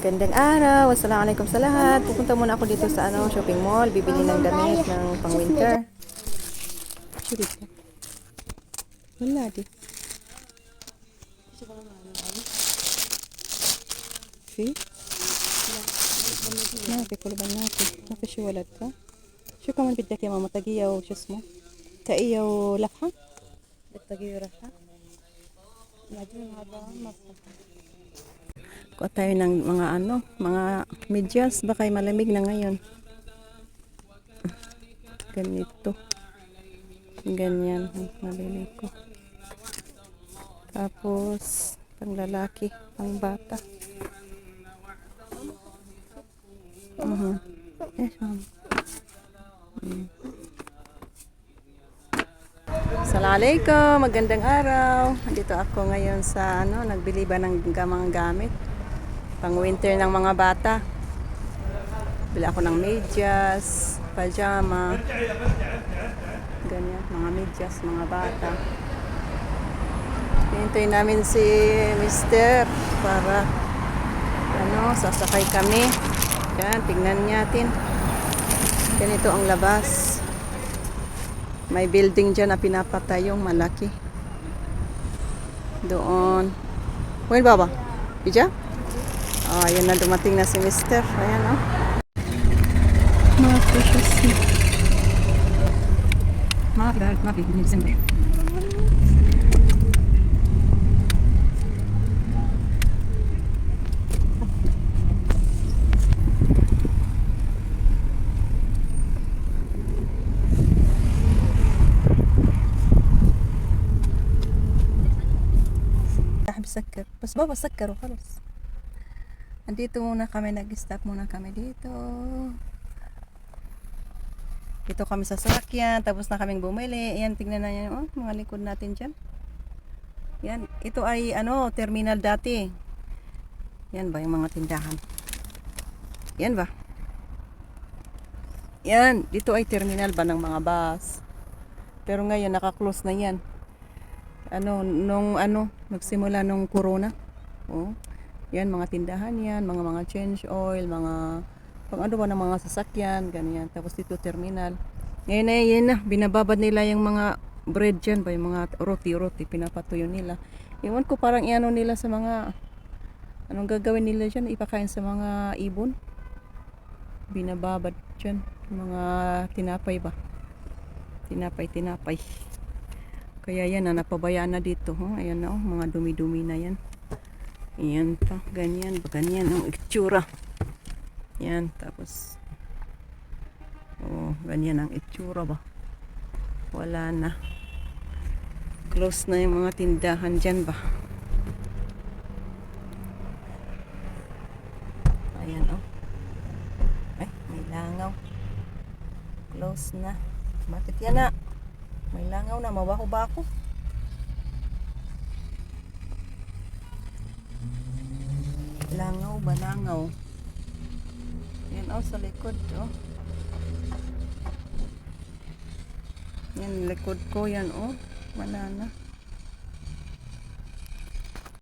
Gandang araw. Assalamualaikum sa lahat. Pupunta muna ako dito sa ano, shopping mall. Bibili ng damit ng pang winter. Sulit ka. Wala di. See? Na, kikuluban natin. Nakasiwalat ka. Siya ka man bidak yung mama tagiyaw siyas mo. Sa iyaw lakha? Tagiyaw lakha? Kuha tayo ng mga ano, mga medyas. Baka malamig na ngayon. Ganito. Ganyan. Nabili ko. Tapos, pang lalaki, pang bata. Uh-huh. Yes, ma'am. Mm. Assalamualaikum, magandang araw. Dito ako ngayon sa ano, nagbili ba ng ga- mga gamit pang winter ng mga bata. Bili ako ng medyas, pajama. Ganyan, mga medyas, mga bata. Hintay namin si Mister para ano, sasakay kami. Yan, tingnan natin. Ganito ang labas. May building dyan na pinapatay yung malaki. Doon. Well, baba? Ija? Oh, ayan na dumating na si Mister. Ayan, oh. Mga precious na. Mga pinahal, mga pinahal, راح بسكر بس بابا سكر وخلص Andito muna kami, nag-stop muna kami dito. Dito kami sa sakyan, tapos na kaming bumili. Yan, tingnan na yan, oh, mga likod natin dyan. Yan, ito ay, ano, terminal dati. Yan ba, yung mga tindahan. Yan ba? Yan, dito ay terminal ba ng mga bus. Pero ngayon, naka-close na yan. Ano, nung, ano, nagsimula nung corona. Oh. Yan, mga tindahan yan, mga mga change oil, mga pang ano ba ng mga sasakyan, ganyan. Tapos dito terminal. Ngayon na, yan na, binababad nila yung mga bread dyan ba, yung mga roti-roti, pinapatuyo nila. Iwan ko parang iano nila sa mga, anong gagawin nila dyan, ipakain sa mga ibon. Binababad dyan, mga tinapay ba. Tinapay, tinapay. Kaya yan na, napabayaan na dito. Oh. Ayan na, oh, mga dumi-dumi na yan. Ayan pa, ganyan, ganyan ang itsura. Yan, tapos, oh, ganyan ang itsura ba? Wala na. Close na yung mga tindahan dyan ba? Ayan, oh. Ay, may langaw. Close na. Bakit yan na? May langaw na, mabaho ba ako? Langaw ba? Langaw. Yan oh, sa likod oh. Yan, likod ko yan oh. Wala.